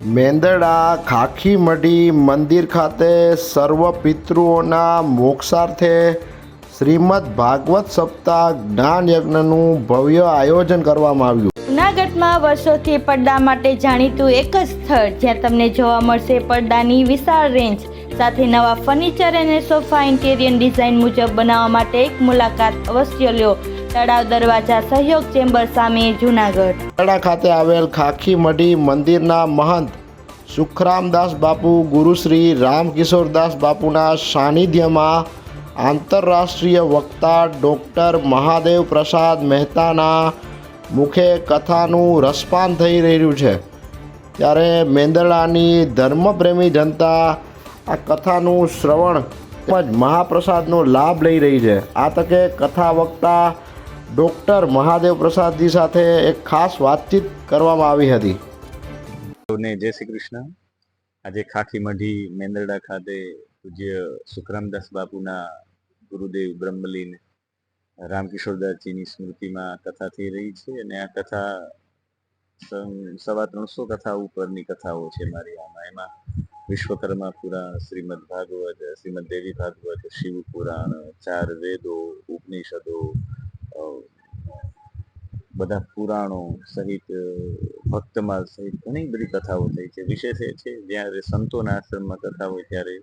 મેંદરડા ખાખી મઢી, મંદિર ખાતે સર્વ પિતૃઓના મોક્ષાર્થે શ્રીમદ ભાગવત સપ્તાહ જ્ઞાન યજ્ઞનું ભવ્ય આયોજન કરવામાં આવ્યું. જૂનાગઢમાં વર્ષોથી પડદા માટે જાણીતું એક જ સ્થળ જ્યાં તમને જોવા મળશે પડદાની વિશાળ રેન્જ, સાથે નવા ફર્નિચર અને સોફા ઇન્ટેરિયર ડિઝાઇન મુજબ બનાવવા માટે એક મુલાકાત અવશ્ય લ્યો તળાવ દરવાજા સહયોગ ચેમ્બર સામે જૂનાગઢ. તળા ખાતે આવેલ ખાખી મઢી મંદિરના મહંત સુખરામદાસ બાપુ, ગુરુશ્રી રામકિશોરદાસ બાપુના સાનિધ્યમાં આંતરરાષ્ટ્રીય વક્તા ડૉક્ટર મહાદેવ પ્રસાદ મહેતાના મુખે કથાનું રસપાન થઈ રહ્યું છે. ત્યારે મેંદરડાની ધર્મપ્રેમી જનતા આ કથાનું શ્રવણ તેમજ મહાપ્રસાદનો લાભ લઈ રહી છે. આ તકે કથા વક્તા ડૉક્ટર મહાદેવ પ્રસાદજી સાથે એક ખાસ વાતચીત કરવામાં આવી હતી. સૌને જય શ્રી કૃષ્ણ. આજે ખાખી મઢી મેંદરડા ખાતે પૂજ્ય સુખરામદાસ બાપુના ગુરુદેવ બ્રહ્મલીન રામકિશોરદાસજીની સ્મૃતિમાં કથા થઈ રહી છે અને આ કથા સવા ત્રણસો કથા ઉપરની કથાઓ છે મારી આમાં. એમાં વિશ્વકર્મા પુરાણ, શ્રીમદ ભાગવત, શ્રીમદ દેવી ભાગવત, શિવ પુરાણ, ચાર વેદો, ઉપનિષદો બધા પુરાણો સહિત ભક્તમાલ સહિત ઘણી બધી કથાઓ થઈ છે. વિશેષ એ છે, જ્યારે સંતોના આશ્રમમાં કથા હોય ત્યારે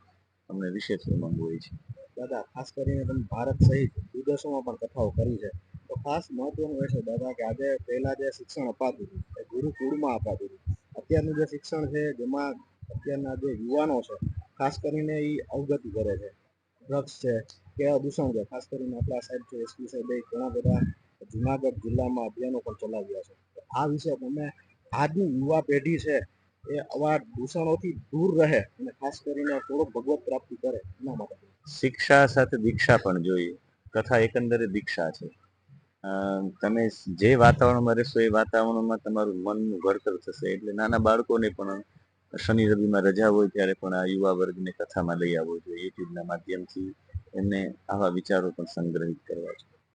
અમને વિશેષ ઉમંગ હોય છે. દાદા, ખાસ કરીને તમે ભારત સહિત વિદેશોમાં પણ કથાઓ કરી છે. તો ખાસ મહત્વનું એ છે દાદા કે આજે પહેલા જે શિક્ષણ અપાતું હતું, એ ગુરુકુળમાં અપાતું હતું. અત્યારનું જે શિક્ષણ છે, જેમાં અત્યારના જે યુવાનો છે, ખાસ કરીને એ અવગતિ કરે છે. ડ્રગ્સ છે કે દૂષણ છે, ખાસ કરીને આપણા સાહેબ છે એસપી સાહેબ ઘણા બધા જુનાગઢ જિલ્લામાં અભિયાનો પણ ચલાવ્યા છે. આ વિશે તમે આજની યુવા પેઢી છે એ આવા દૂષણોથી દૂર રહે અને ખાસ કરીને થોડોક ભગવત પ્રાપ્તિ કરે એના માટે. શિક્ષા સાથે દીક્ષા પણ જોઈએ. કથા એકંદરે દીક્ષા છે. તમે જે વાતાવરણમાં રહેશો એ વાતાવરણમાં તમારું મનનું ઘડતર થશે. એટલે નાના બાળકોને પણ શનિ રવિમાં રજા હોય ત્યારે પણ આ યુવા વર્ગને કથામાં લઈ આવવો જોઈએ. યુટ્યુબના માધ્યમથી એમને આવા વિચારો પણ સંગ્રહિત કરવા છે